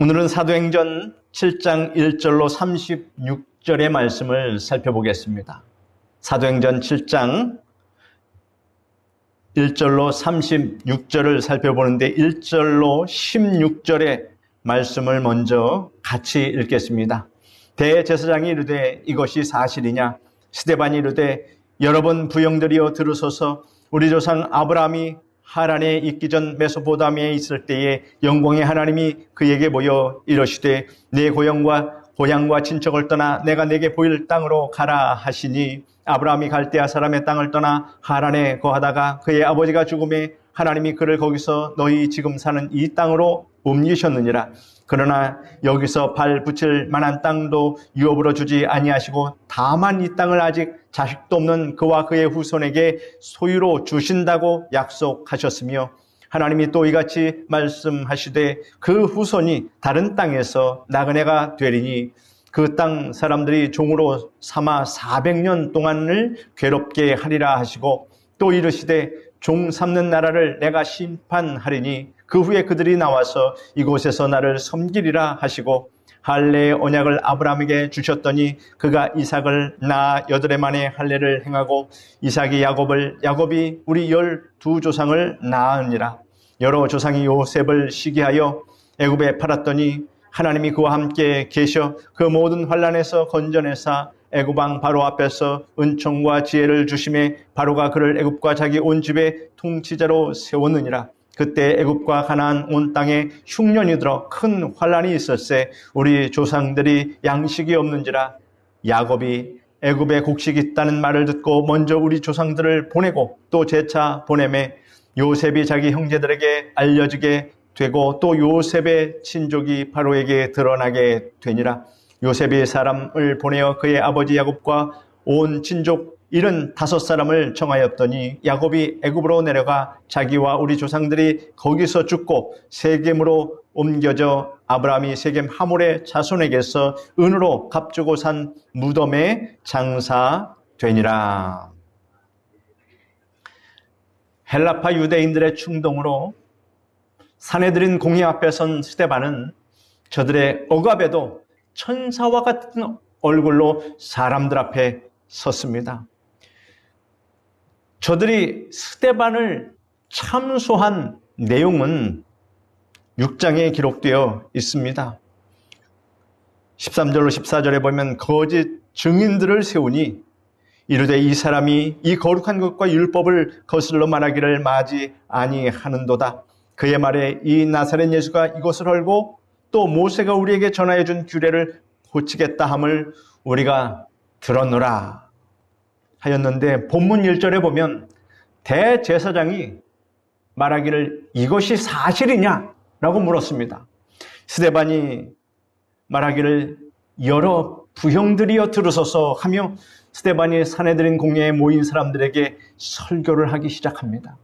오늘은 사도행전 7장 1절로 36절의 말씀을 살펴보겠습니다. 사도행전 7장 1절로 36절을 살펴보는데 1절로 16절의 말씀을 먼저 같이 읽겠습니다. 대제사장이 이르되 이것이 사실이냐? 스데반이 이르되 여러분 부영들이여 들으소서 우리 조상 아브라함이 하란에 있기 전 메소포다미에 있을 때에 영광의 하나님이 그에게 보여 이러시되 내 고향과 고향과 친척을 떠나 내가 내게 보일 땅으로 가라 하시니 아브라함이 갈대아 사람의 땅을 떠나 하란에 거하다가 그의 아버지가 죽음에 하나님이 그를 거기서 너희 지금 사는 이 땅으로 옮기셨느니라. 그러나 여기서 발 붙일 만한 땅도 유업으로 주지 아니하시고 다만 이 땅을 아직 자식도 없는 그와 그의 후손에게 소유로 주신다고 약속하셨으며 하나님이 또 이같이 말씀하시되 그 후손이 다른 땅에서 나그네가 되리니 그 땅 사람들이 종으로 삼아 400년 동안을 괴롭게 하리라 하시고 또 이르시되 종 삼는 나라를 내가 심판하리니 그 후에 그들이 나와서 이곳에서 나를 섬기리라 하시고 할례의 언약을 아브라함에게 주셨더니 그가 이삭을 나 여덟해 만에 할례를 행하고 이삭이 야곱을 야곱이 우리 열두 조상을 낳으니라. 여러 조상이 요셉을 시기하여 애굽에 팔았더니 하나님이 그와 함께 계셔 그 모든 환란에서 건져내사 애굽왕 바로 앞에서 은총과 지혜를 주심에 바로가 그를 애굽과 자기 온 집의 통치자로 세웠느니라 그때 애굽과 가나안 온 땅에 흉년이 들어 큰 환란이 있었세 우리 조상들이 양식이 없는지라 야곱이 애굽에 곡식이 있다는 말을 듣고 먼저 우리 조상들을 보내고 또 재차 보내매 요셉이 자기 형제들에게 알려지게 되고 또 요셉의 친족이 바로에게 드러나게 되니라. 요셉이 사람을 보내어 그의 아버지 야곱과 온 친족 이른 다섯 사람을 청하였더니 야곱이 애굽으로 내려가 자기와 우리 조상들이 거기서 죽고 세겜으로 옮겨져 아브라함이 세겜 하몰의 자손에게서 은으로 값주고 산 무덤에 장사되니라. 헬라파 유대인들의 충동으로 사내들인 공의 앞에 선 스테반은 저들의 억압에도 천사와 같은 얼굴로 사람들 앞에 섰습니다. 저들이 스테반을 참소한 내용은 6장에 기록되어 있습니다. 13절로 14절에 보면 거짓 증인들을 세우니 이르되 이 사람이 이 거룩한 것과 율법을 거슬러 말하기를 마지 아니하는도다. 그의 말에 이 나사렛 예수가 이것을 헐고 또 모세가 우리에게 전하여 준 규례를 고치겠다 함을 우리가 들었노라. 하였는데 본문 1절에 보면 대제사장이 말하기를 이것이 사실이냐? 라고 물었습니다. 스데반이 말하기를 여러 부형들이여 들으소서 하며 스데반이 사내들인 공예에 모인 사람들에게 설교를 하기 시작합니다.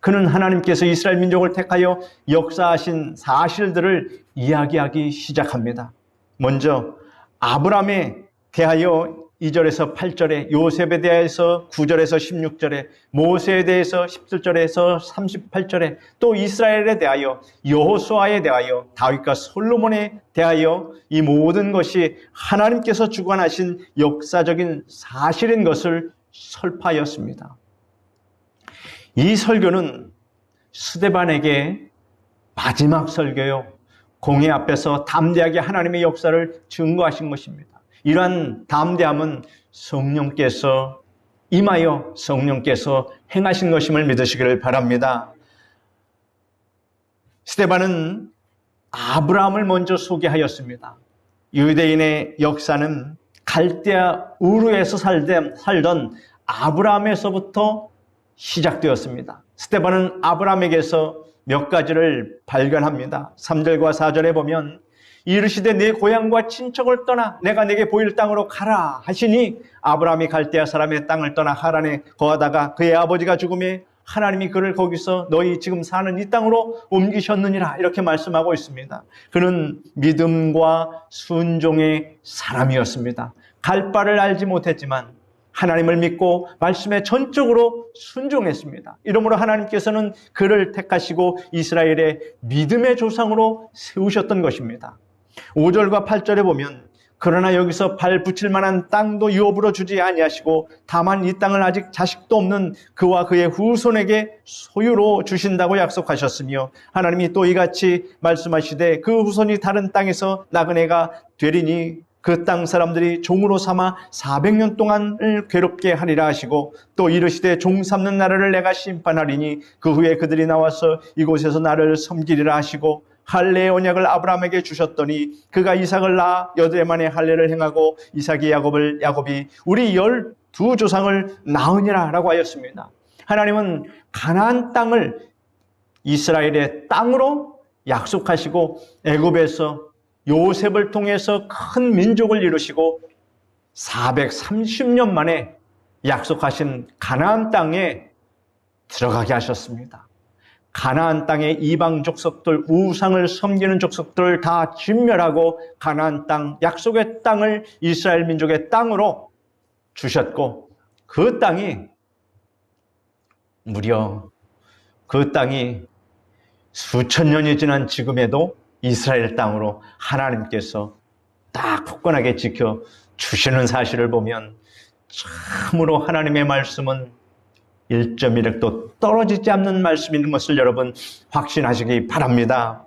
그는 하나님께서 이스라엘 민족을 택하여 역사하신 사실들을 이야기하기 시작합니다. 먼저 아브라함에 대하여 2절에서 8절에 요셉에 대해서 9절에서 16절에 모세에 대해서 17절에서 38절에 또 이스라엘에 대하여 여호수아에 대하여 다윗과 솔로몬에 대하여 이 모든 것이 하나님께서 주관하신 역사적인 사실인 것을 설파하였습니다. 이 설교는 스데반에게 마지막 설교요. 공회 앞에서 담대하게 하나님의 역사를 증거하신 것입니다. 이러한 담대함은 성령께서 임하여 성령께서 행하신 것임을 믿으시기를 바랍니다. 스테반은 아브라함을 먼저 소개하였습니다. 유대인의 역사는 갈대아 우르에서 살던 아브라함에서부터 시작되었습니다. 스테반은 아브라함에게서 몇 가지를 발견합니다. 3절과 4절에 보면 이르시되 내 고향과 친척을 떠나 내가 내게 보일 땅으로 가라 하시니 아브라함이 갈대아 사람의 땅을 떠나 하란에 거하다가 그의 아버지가 죽음에 하나님이 그를 거기서 너희 지금 사는 이 땅으로 옮기셨느니라 이렇게 말씀하고 있습니다. 그는 믿음과 순종의 사람이었습니다. 갈 바를 알지 못했지만 하나님을 믿고 말씀에 전적으로 순종했습니다. 이러므로 하나님께서는 그를 택하시고 이스라엘의 믿음의 조상으로 세우셨던 것입니다. 5절과 8절에 보면 그러나 여기서 발 붙일 만한 땅도 유업으로 주지 아니하시고 다만 이 땅을 아직 자식도 없는 그와 그의 후손에게 소유로 주신다고 약속하셨으며 하나님이 또 이같이 말씀하시되 그 후손이 다른 땅에서 나그네가 되리니 그 땅 사람들이 종으로 삼아 400년 동안을 괴롭게 하리라 하시고 또 이르시되 종 삼는 나라를 내가 심판하리니 그 후에 그들이 나와서 이곳에서 나를 섬기리라 하시고 할례의 언약을 아브라함에게 주셨더니 그가 이삭을 낳아 여드레 만에 할례를 행하고 이삭이 야곱을 야곱이 우리 열 두 조상을 낳으니라라고 하였습니다. 하나님은 가나안 땅을 이스라엘의 땅으로 약속하시고 애굽에서 요셉을 통해서 큰 민족을 이루시고 430년 만에 약속하신 가나안 땅에 들어가게 하셨습니다. 가나안 땅의 이방 족속들, 우상을 섬기는 족속들을 다 진멸하고 가나안 땅, 약속의 땅을 이스라엘 민족의 땅으로 주셨고 그 땅이 무려 그 땅이 수천 년이 지난 지금에도 이스라엘 땅으로 하나님께서 딱 굳건하게 지켜 주시는 사실을 보면 참으로 하나님의 말씀은 1.1획도 떨어지지 않는 말씀인 것을 여러분 확신하시기 바랍니다.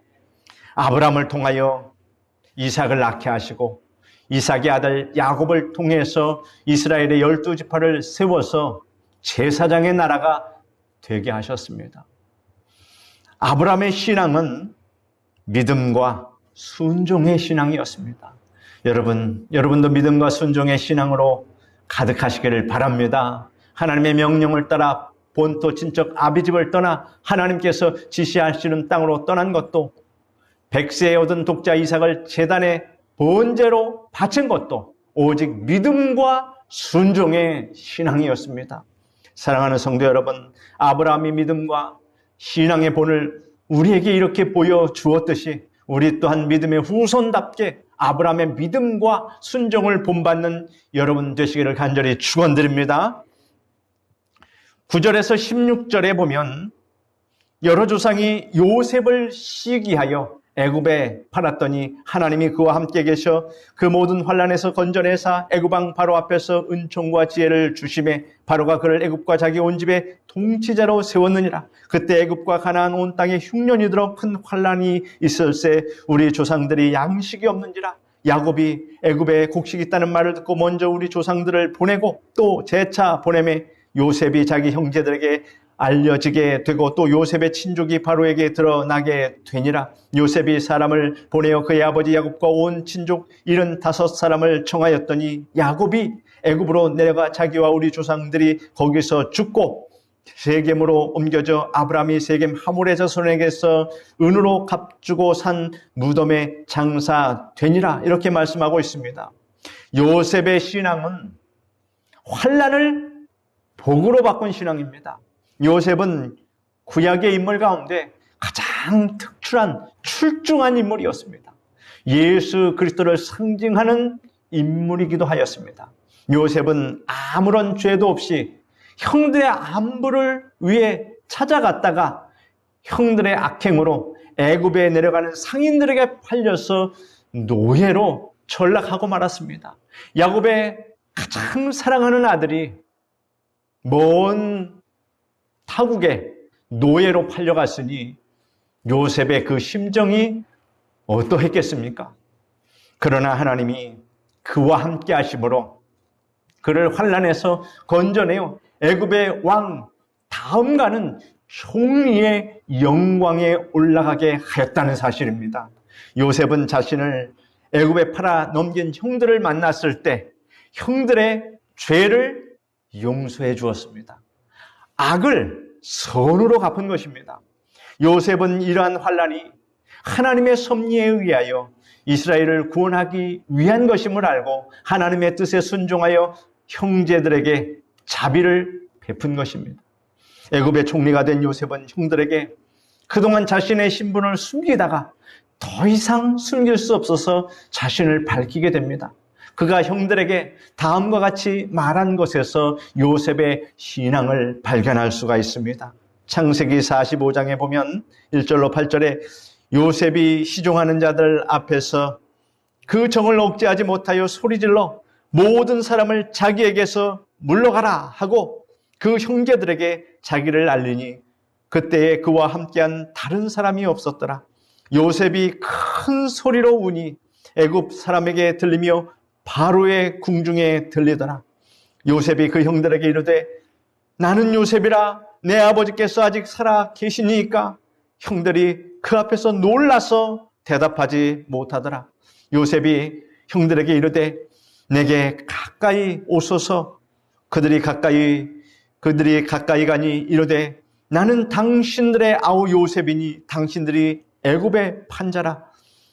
아브라함을 통하여 이삭을 낳게 하시고 이삭의 아들 야곱을 통해서 이스라엘의 열두 지파를 세워서 제사장의 나라가 되게 하셨습니다. 아브라함의 신앙은 믿음과 순종의 신앙이었습니다. 여러분, 여러분도 믿음과 순종의 신앙으로 가득하시기를 바랍니다. 하나님의 명령을 따라 본토 친척 아비집을 떠나 하나님께서 지시하시는 땅으로 떠난 것도 백세에 얻은 독자 이삭을 재단에 번제로 바친 것도 오직 믿음과 순종의 신앙이었습니다. 사랑하는 성도 여러분, 아브라함이 믿음과 신앙의 본을 우리에게 이렇게 보여주었듯이 우리 또한 믿음의 후손답게 아브라함의 믿음과 순종을 본받는 여러분 되시기를 간절히 축원드립니다. 9절에서 16절에 보면 여러 조상이 요셉을 시기하여 애굽에 팔았더니 하나님이 그와 함께 계셔 그 모든 환란에서 건져내사 애굽왕 바로 앞에서 은총과 지혜를 주심에 바로가 그를 애굽과 자기 온 집의 통치자로 세웠느니라. 그때 애굽과 가나안 온 땅에 흉년이 들어 큰 환란이 있을세 우리 조상들이 양식이 없는지라. 야곱이 애굽에 곡식이 있다는 말을 듣고 먼저 우리 조상들을 보내고 또 재차 보내매 요셉이 자기 형제들에게 알려지게 되고 또 요셉의 친족이 바로에게 드러나게 되니라. 요셉이 사람을 보내어 그의 아버지 야곱과 온 친족 75 사람을 청하였더니 야곱이 애굽으로 내려가 자기와 우리 조상들이 거기서 죽고 세겜으로 옮겨져 아브라함이 세겜 하물의 자손에게서 은으로 값주고 산 무덤에 장사되니라 이렇게 말씀하고 있습니다. 요셉의 신앙은 환란을 복으로 바꾼 신앙입니다. 요셉은 구약의 인물 가운데 가장 특출한 출중한 인물이었습니다. 예수 그리스도를 상징하는 인물이기도 하였습니다. 요셉은 아무런 죄도 없이 형들의 안부를 위해 찾아갔다가 형들의 악행으로 애굽에 내려가는 상인들에게 팔려서 노예로 전락하고 말았습니다. 야곱의 가장 사랑하는 아들이 먼 타국에 노예로 팔려갔으니 요셉의 그 심정이 어떠했겠습니까? 그러나 하나님이 그와 함께 하심으로 그를 환란에서 건져내어 애굽의 왕 다음가는 총리의 영광에 올라가게 하였다는 사실입니다. 요셉은 자신을 애굽에 팔아 넘긴 형들을 만났을 때 형들의 죄를 용서해 주었습니다. 악을 선으로 갚은 것입니다. 요셉은 이러한 환란이 하나님의 섭리에 의하여 이스라엘을 구원하기 위한 것임을 알고 하나님의 뜻에 순종하여 형제들에게 자비를 베푼 것입니다. 애굽의 총리가 된 요셉은 형들에게 그동안 자신의 신분을 숨기다가 더 이상 숨길 수 없어서 자신을 밝히게 됩니다. 그가 형들에게 다음과 같이 말한 것에서 요셉의 신앙을 발견할 수가 있습니다. 창세기 45장에 보면 1절로 8절에 요셉이 시종하는 자들 앞에서 그 정을 억제하지 못하여 소리질러 모든 사람을 자기에게서 물러가라 하고 그 형제들에게 자기를 알리니 그때에 그와 함께한 다른 사람이 없었더라. 요셉이 큰 소리로 우니 애굽 사람에게 들리며 바로의 궁중에 들리더라. 요셉이 그 형들에게 이르되 나는 요셉이라 내 아버지께서 아직 살아 계시니까 형들이 그 앞에서 놀라서 대답하지 못하더라. 요셉이 형들에게 이르되 내게 가까이 오소서 그들이 가까이 그들이 가까이 가니 이르되 나는 당신들의 아우 요셉이니 당신들이 애굽의 판자라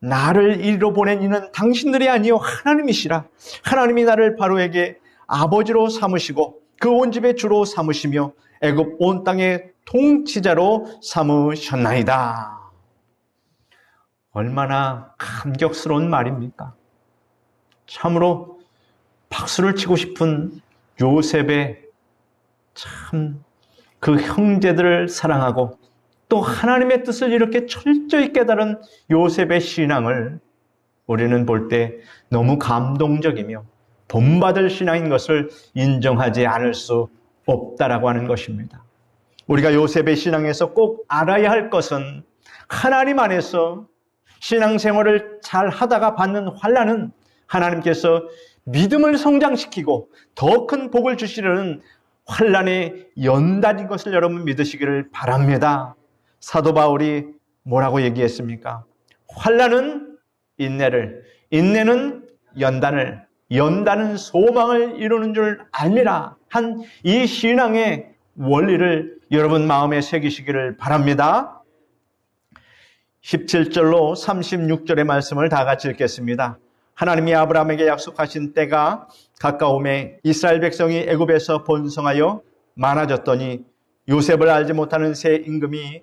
나를 이리로 보낸 이는 당신들이 아니요 하나님이시라 하나님이 나를 바로에게 아버지로 삼으시고 그 온 집의 주로 삼으시며 애굽 온 땅의 통치자로 삼으셨나이다. 얼마나 감격스러운 말입니까? 참으로 박수를 치고 싶은 요셉의 참 그 형제들을 사랑하고 또 하나님의 뜻을 이렇게 철저히 깨달은 요셉의 신앙을 우리는 볼 때 너무 감동적이며 본받을 신앙인 것을 인정하지 않을 수 없다라고 하는 것입니다. 우리가 요셉의 신앙에서 꼭 알아야 할 것은 하나님 안에서 신앙생활을 잘 하다가 받는 환란은 하나님께서 믿음을 성장시키고 더 큰 복을 주시려는 환란의 연단인 것을 여러분 믿으시기를 바랍니다. 사도 바울이 뭐라고 얘기했습니까? 환란은 인내를, 인내는 연단을, 연단은 소망을 이루는 줄 알미라 한 이 신앙의 원리를 여러분 마음에 새기시기를 바랍니다. 17절로 36절의 말씀을 다 같이 읽겠습니다. 하나님이 아브라함에게 약속하신 때가 가까움에 이스라엘 백성이 애굽에서 번성하여 많아졌더니 요셉을 알지 못하는 새 임금이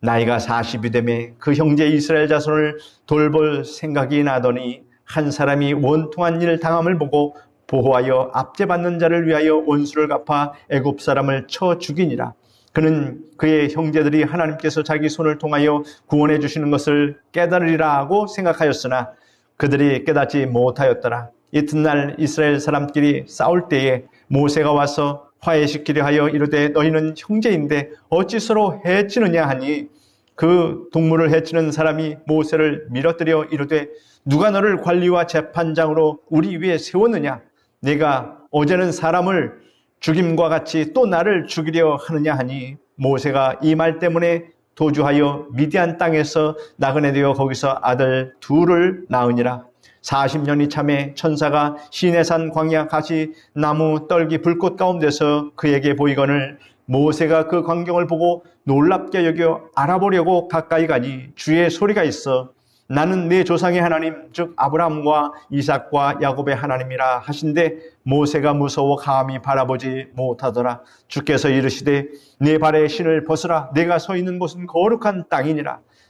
나이가 40이 되매 그 형제 이스라엘 자손을 돌볼 생각이 나더니 한 사람이 원통한 일 당함을 보고 보호하여 압제받는 자를 위하여 원수를 갚아 애굽 사람을 쳐 죽이니라. 그는 그의 형제들이 하나님께서 자기 손을 통하여 구원해 주시는 것을 깨달으리라 하고 생각하였으나 그들이 깨닫지 못하였더라. 이튿날 이스라엘 사람끼리 싸울 때에 모세가 와서 화해시키려 하여 이르되 너희는 형제인데 어찌 서로 해치느냐 하니? 그 동물을 해치는 사람이 모세를 밀어뜨려 이르되 누가 너를 관리와 재판장으로 우리 위에 세웠느냐? 내가 어제는 사람을 죽임과 같이 또 나를 죽이려 하느냐 하니? 모세가 이 말 때문에 도주하여 미디안 땅에서 나그네 되어 거기서 아들 둘을 낳으니라 40년이 참에 천사가 시내산 광야 가시 나무 떨기 불꽃 가운데서 그에게 보이거늘 모세가 그 광경을 보고 놀랍게 여겨 알아보려고 가까이 가니 주의 소리가 있어 나는 내 조상의 하나님 즉 아브라함과 이삭과 야곱의 하나님이라 하신데 모세가 무서워 감히 바라보지 못하더라. 주께서 이르시되 내 발에 신을 벗으라. 내가 서 있는 곳은 거룩한 땅이니라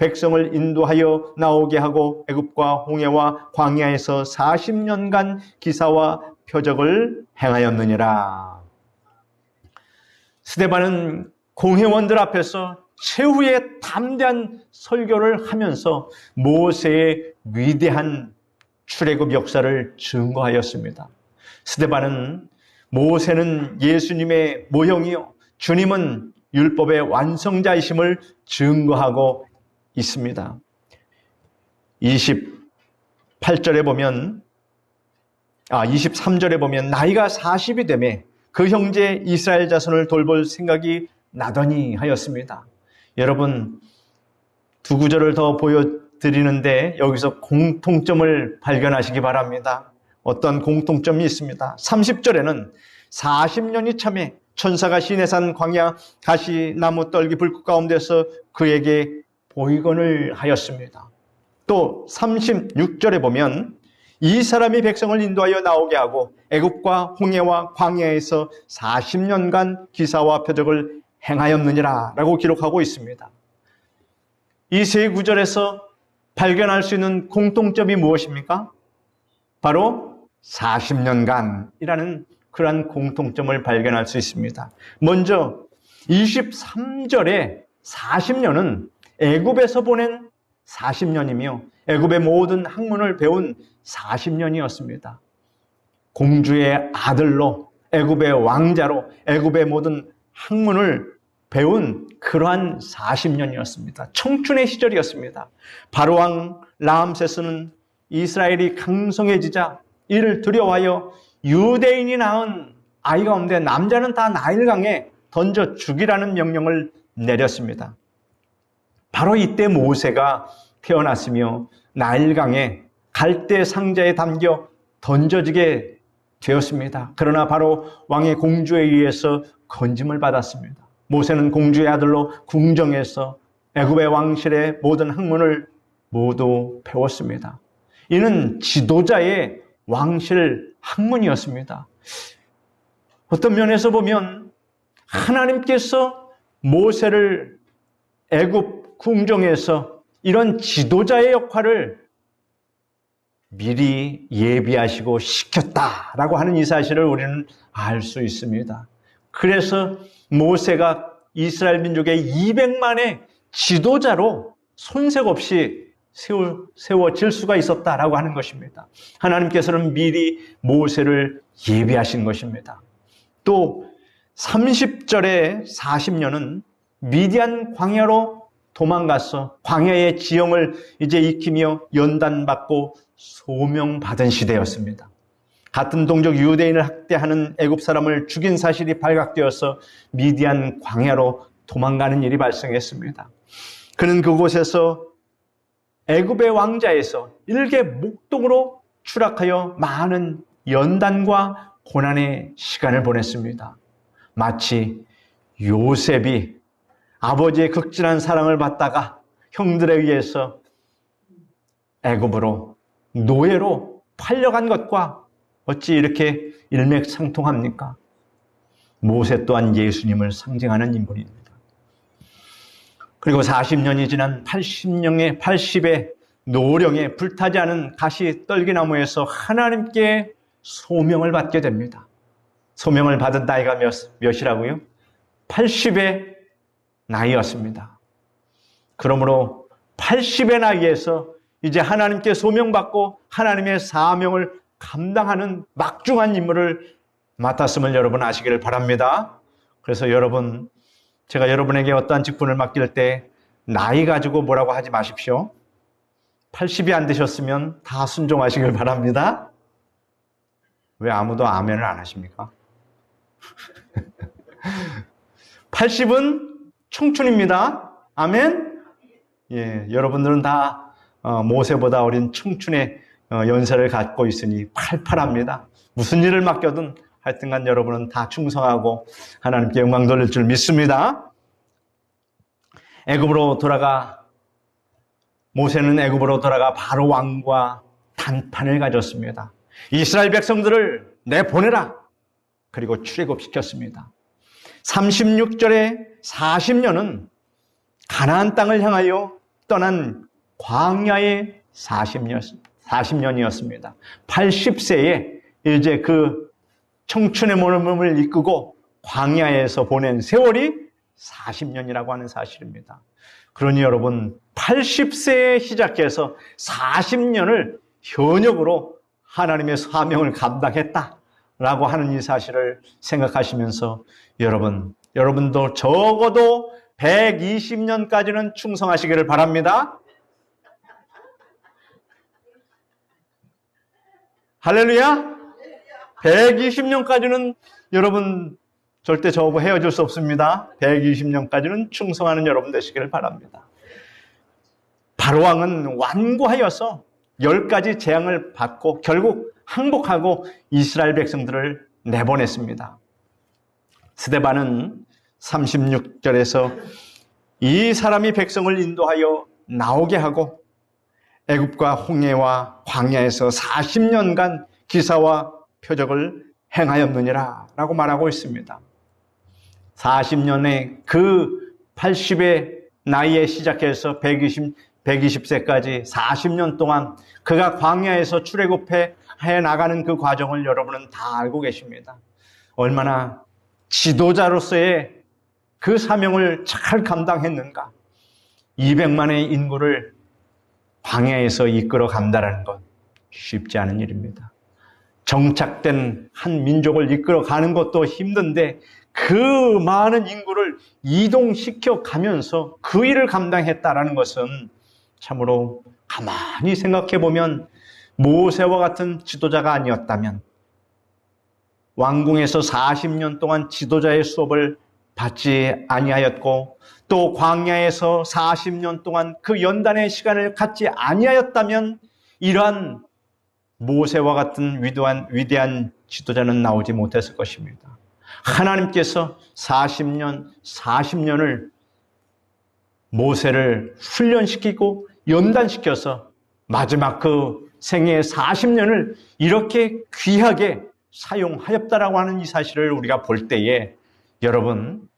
백성을 인도하여 나오게 하고 애굽과 홍해와 광야에서 40년간 기사와 표적을 행하였느니라. 스데반은 공회원들 앞에서 최후의 담대한 설교를 하면서 모세의 위대한 출애굽 역사를 증거하였습니다. 스데반은 모세는 예수님의 모형이요 주님은 율법의 완성자이심을 증거하고 있습니다. 28절에 보면 아 23절에 보면 나이가 40이 되매 그 형제 이스라엘 자손을 돌볼 생각이 나더니 하였습니다. 여러분 두 구절을 더 보여드리는데 여기서 공통점을 발견하시기 바랍니다. 어떤 공통점이 있습니다. 30절에는 40년이 참에 천사가 시내산 광야 가시 나무 떨기 불꽃 가운데서 그에게 보이건을 하였습니다. 또 36절에 보면 이 사람이 백성을 인도하여 나오게 하고 애굽과 홍해와 광야에서 40년간 기사와 표적을 행하였느니라 라고 기록하고 있습니다. 이 세 구절에서 발견할 수 있는 공통점이 무엇입니까? 바로 40년간이라는 그러한 공통점을 발견할 수 있습니다. 먼저 23절에 40년은 애굽에서 보낸 40년이며 애굽의 모든 학문을 배운 40년이었습니다. 공주의 아들로 애굽의 왕자로 애굽의 모든 학문을 배운 그러한 40년이었습니다. 청춘의 시절이었습니다. 바로왕 라암세스는 이스라엘이 강성해지자 이를 두려워하여 유대인이 낳은 아이가 없는데 남자는 다 나일강에 던져 죽이라는 명령을 내렸습니다. 바로 이때 모세가 태어났으며 나일강에 갈대 상자에 담겨 던져지게 되었습니다. 그러나 바로 왕의 공주에 의해서 건짐을 받았습니다. 모세는 공주의 아들로 궁정에서 애굽의 왕실의 모든 학문을 모두 배웠습니다. 이는 지도자의 왕실 학문이었습니다. 어떤 면에서 보면 하나님께서 모세를 애굽 궁정에서 이런 지도자의 역할을 미리 예비하시고 시켰다라고 하는 이 사실을 우리는 알 수 있습니다. 그래서 모세가 이스라엘 민족의 200만의 지도자로 손색 없이 세워, 세워질 수가 있었다라고 하는 것입니다. 하나님께서는 미리 모세를 예비하신 것입니다. 또 30절에 40년은 미디안 광야로 도망가서 광야의 지형을 이제 익히며 연단받고 소명받은 시대였습니다. 같은 동족 유대인을 학대하는 애굽 사람을 죽인 사실이 발각되어서 미디안 광야로 도망가는 일이 발생했습니다. 그는 그곳에서 애굽의 왕자에서 일개 목동으로 추락하여 많은 연단과 고난의 시간을 보냈습니다. 마치 요셉이 아버지의 극진한 사랑을 받다가 형들에 의해서 애굽으로 노예로 팔려간 것과 어찌 이렇게 일맥상통합니까? 모세 또한 예수님을 상징하는 인물입니다. 그리고 40년이 지난 80년의 80의 노령에 불타지 않은 가시 떨기나무에서 하나님께 소명을 받게 됩니다. 소명을 받은 나이가 몇, 몇이라고요? 80의 나이였습니다. 그러므로 80의 나이에서 이제 하나님께 소명받고 하나님의 사명을 감당하는 막중한 임무를 맡았음을 여러분 아시기를 바랍니다. 그래서 여러분, 제가 여러분에게 어떠한 직분을 맡길 때 나이 가지고 뭐라고 하지 마십시오. 80이 안 되셨으면 다 순종하시길 바랍니다. 왜 아무도 아멘을 안 하십니까? 80은 청춘입니다. 아멘? 예, 여러분들은 다 어, 모세보다 어린 청춘의 어, 연세를 갖고 있으니 팔팔합니다. 무슨 일을 맡겨든 하여튼간 여러분은 다 충성하고 하나님께 영광 돌릴 줄 믿습니다. 애굽으로 돌아가 모세는 애굽으로 돌아가 바로 왕과 단판을 가졌습니다. 이스라엘 백성들을 내보내라. 그리고 출애굽시켰습니다. 36절에 40년은 가나안 땅을 향하여 떠난 광야의 40년, 40년이었습니다. 80세에 이제 그 청춘의 몸을 이끄고 광야에서 보낸 세월이 40년이라고 하는 사실입니다. 그러니 여러분, 80세에 시작해서 40년을 현역으로 하나님의 사명을 감당했다 라고 하는 이 사실을 생각하시면서 여러분, 여러분도 적어도 120년까지는 충성하시기를 바랍니다. 할렐루야! 120년까지는 여러분 절대 저하고 헤어질 수 없습니다. 120년까지는 충성하는 여러분 되시기를 바랍니다. 바로왕은 완고하여서 열 가지 재앙을 받고 결국 항복하고 이스라엘 백성들을 내보냈습니다. 스데반은 36절에서 이 사람이 백성을 인도하여 나오게 하고 애굽과 홍해와 광야에서 40년간 기사와 표적을 행하였느니라 라고 말하고 있습니다. 40년의 그 80의 나이에 시작해서 120, 120세까지 40년 동안 그가 광야에서 출애굽해 해 나가는 그 과정을 여러분은 다 알고 계십니다. 얼마나 지도자로서의 그 사명을 잘 감당했는가. 200만의 인구를 광야에서 이끌어 간다는 것 쉽지 않은 일입니다. 정착된 한 민족을 이끌어 가는 것도 힘든데 그 많은 인구를 이동시켜 가면서 그 일을 감당했다라는 것은 참으로 가만히 생각해 보면 모세와 같은 지도자가 아니었다면 왕궁에서 40년 동안 지도자의 수업을 받지 아니하였고 또 광야에서 40년 동안 그 연단의 시간을 갖지 아니하였다면 이러한 모세와 같은 위대한, 위대한 지도자는 나오지 못했을 것입니다. 하나님께서 40년, 40년을 모세를 훈련시키고 연단시켜서 마지막 그 생애의 40년을 이렇게 귀하게 사용하였다라고 하는 이 사실을 우리가 볼 때에 여러분,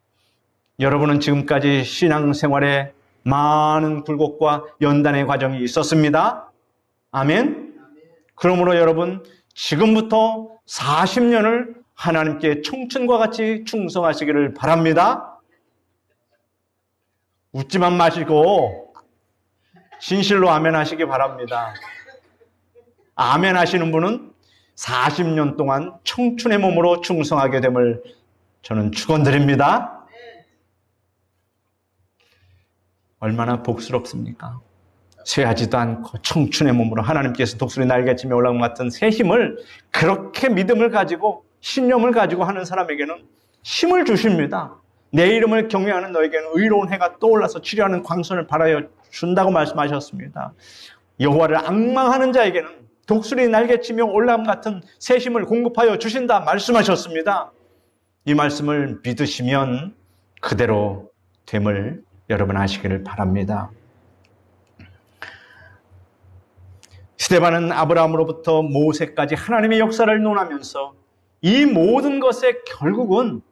여러분은 지금까지 신앙생활에 많은 굴곡과 연단의 과정이 있었습니다. 아멘. 그러므로 여러분, 지금부터 40년을 하나님께 청춘과 같이 충성하시기를 바랍니다. 웃지만 마시고 진실로 아멘 하시기 바랍니다. 아멘 하시는 분은 40년 동안 청춘의 몸으로 충성하게 됨을 저는 축원드립니다. 얼마나 복스럽습니까? 쇠하지도 않고 청춘의 몸으로 하나님께서 독수리 날개치며 올라온 같은 새 힘을 그렇게 믿음을 가지고 신념을 가지고 하는 사람에게는 힘을 주십니다. 내 이름을 경외하는 너에게는 의로운 해가 떠올라서 치료하는 광선을 발하여 준다고 말씀하셨습니다. 여호와를 악망하는 자에게는 독수리 날개치며 올라옴 같은 새 힘을 공급하여 주신다 말씀하셨습니다. 이 말씀을 믿으시면 그대로 됨을 여러분 아시기를 바랍니다. 스테반은 아브라함으로부터 모세까지 하나님의 역사를 논하면서 이 모든 것의 결국은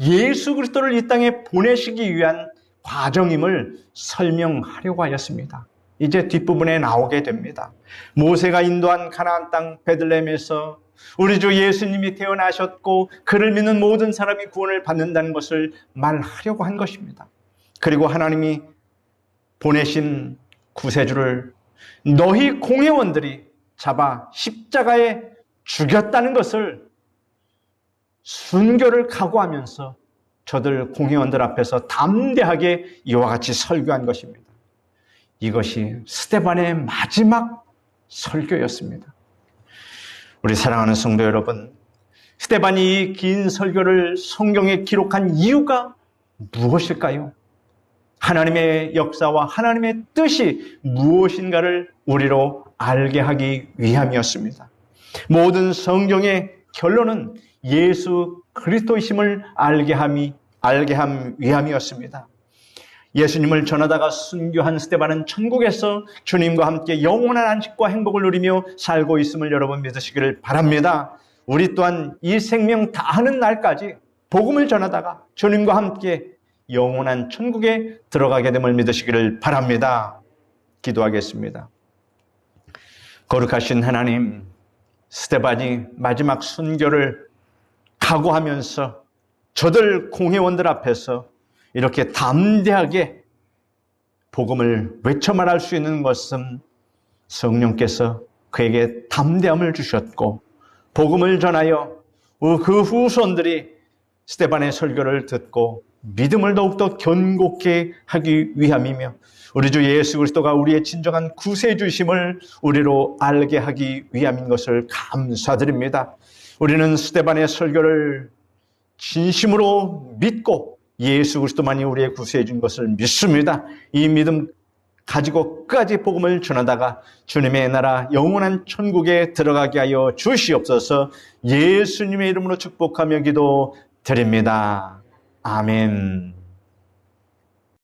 예수 그리스도를 이 땅에 보내시기 위한 과정임을 설명하려고 하였습니다. 이제 뒷부분에 나오게 됩니다. 모세가 인도한 가나안 땅 베들레헴에서 우리 주 예수님이 태어나셨고 그를 믿는 모든 사람이 구원을 받는다는 것을 말하려고 한 것입니다. 그리고 하나님이 보내신 구세주를 너희 공회원들이 잡아 십자가에 죽였다는 것을 순교를 각오하면서 저들 공회원들 앞에서 담대하게 이와 같이 설교한 것입니다. 이것이 스테반의 마지막 설교였습니다. 우리 사랑하는 성도 여러분, 스테반이 이긴 설교를 성경에 기록한 이유가 무엇일까요? 하나님의 역사와 하나님의 뜻이 무엇인가를 우리로 알게 하기 위함이었습니다. 모든 성경의 결론은 예수 그리스도이심을 알게 함이 알게 함 위함이었습니다. 예수님을 전하다가 순교한 스테반은 천국에서 주님과 함께 영원한 안식과 행복을 누리며 살고 있음을 여러분 믿으시기를 바랍니다. 우리 또한 이 생명 다하는 날까지 복음을 전하다가 주님과 함께 영원한 천국에 들어가게 됨을 믿으시기를 바랍니다. 기도하겠습니다. 거룩하신 하나님, 스테반이 마지막 순교를 각오하면서 저들 공회원들 앞에서 이렇게 담대하게 복음을 외쳐 말할 수 있는 것은 성령께서 그에게 담대함을 주셨고 복음을 전하여 그 후손들이 스테반의 설교를 듣고 믿음을 더욱더 견고케 하기 위함이며 우리 주 예수 그리스도가 우리의 진정한 구세주심을 우리로 알게 하기 위함인 것을 감사드립니다. 우리는 스테반의 설교를 진심으로 믿고 예수 그리스도만이 우리의 구세해 준 것을 믿습니다. 이 믿음 가지고 끝까지 복음을 전하다가 주님의 나라 영원한 천국에 들어가게 하여 주시옵소서 예수님의 이름으로 축복하며 기도 드립니다. 아멘.